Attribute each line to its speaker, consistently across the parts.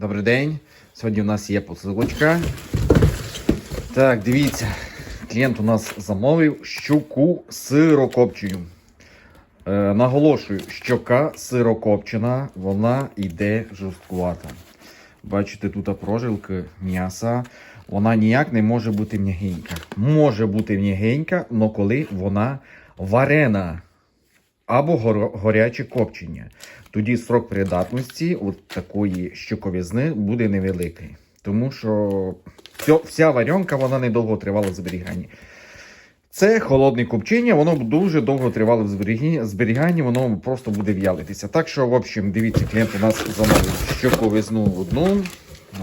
Speaker 1: Добрий день. Сьогодні у нас є посилочка. Так, дивіться. Клієнт у нас замовив щуку сирокопчею. Е, наголошую, щока сирокопчена, вона йде жорсткувата. Бачите, тут прожилки м'яса. Вона ніяк не може бути м'ягенька. Може бути м'ягенька, але коли вона варена або горяче копчення. Тоді срок придатності от такої щоковізни буде невеликий. Тому що вся, варенка вона недовго тривала в зберіганні. Це холодне копчення, воно дуже довго тривало в зберіганні, воно просто буде в'ялитися. Так що, в общем, дивіться, клієнт у нас замовив щоковизну одну.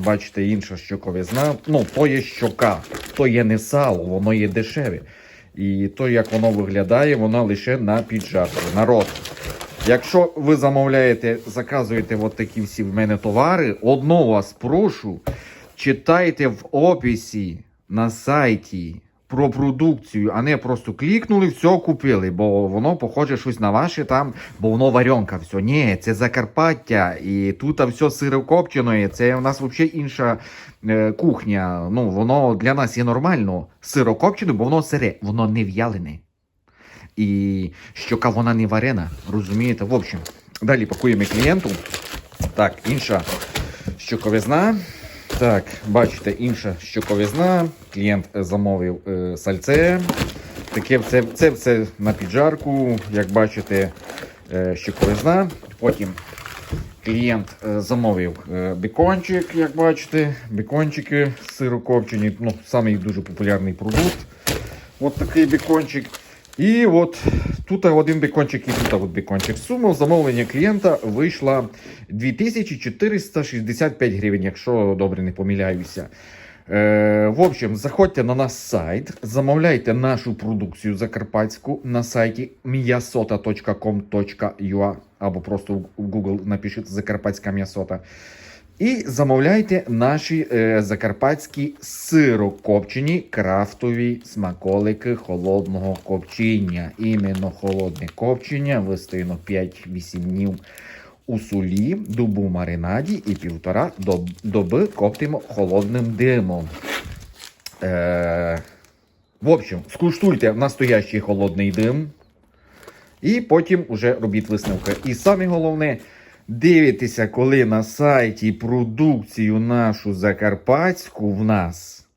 Speaker 1: Бачите, інша щоковизна. Ну, то є щока, то є не сало, воно є дешеве. І то, як воно виглядає, воно лише на піджарку. Народ. Якщо ви замовляєте, заказуєте от такі всі в мене товари, одно вас прошу, читайте в описі на сайті про продукцію, а не просто клікнули, все купили, бо воно похоже щось на ваше там, бо воно варенка. Все. Ні, це Закарпаття, і тут все сирокопчене, це в нас взагалі інша е, кухня. Ну, воно для нас є нормально сирокопчене, бо воно сире, воно не в'ялене. І щока вона не варена, розумієте? В общем, далі пакуємо клієнту. Так, інша щоковизна. Так, бачите, інша щоковизна. Клієнт е, замовив е, сальце. Таке це, це все на піджарку, як бачите, е, щоковизна. Потім клієнт е, замовив е, бекончик, як бачите, бекончики сирокопчені. Ну, самий дуже популярний продукт. От такий бекончик. І от тут один бекончик і тут от бекончик. Сума замовлення клієнта вийшла 2465 гривень, якщо добре не помиляюся. Е, в общем, заходьте на наш сайт, замовляйте нашу продукцію закарпатську на сайті miasota.com.ua або просто в Google напишіть Закарпатська м'ясота. І замовляйте наші е, закарпатські сирокопчені крафтові смаколики холодного копчення. Іменно холодне копчення вистоїно 5-8 днів у солі, добу в маринаді і півтора доб- доби коптимо холодним димом. Е, в общем, скуштуйте настоящий холодний дим. І потім вже робіть висновки. І саме головне, дивитеся, коли на сайті продукцію нашу закарпатську в нас.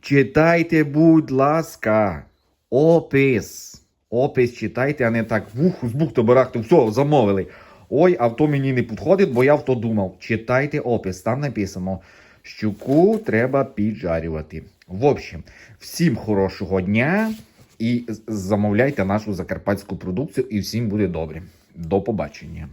Speaker 1: Читайте, будь ласка, опис. Опис читайте, а не так вух, з бухти барахти, все, замовили. Ой, а то мені не підходить, бо я в то думав. Читайте опис, там написано. Щуку треба піджарювати. В общем, всім хорошого дня і замовляйте нашу закарпатську продукцію, і всім буде добре. До побачення.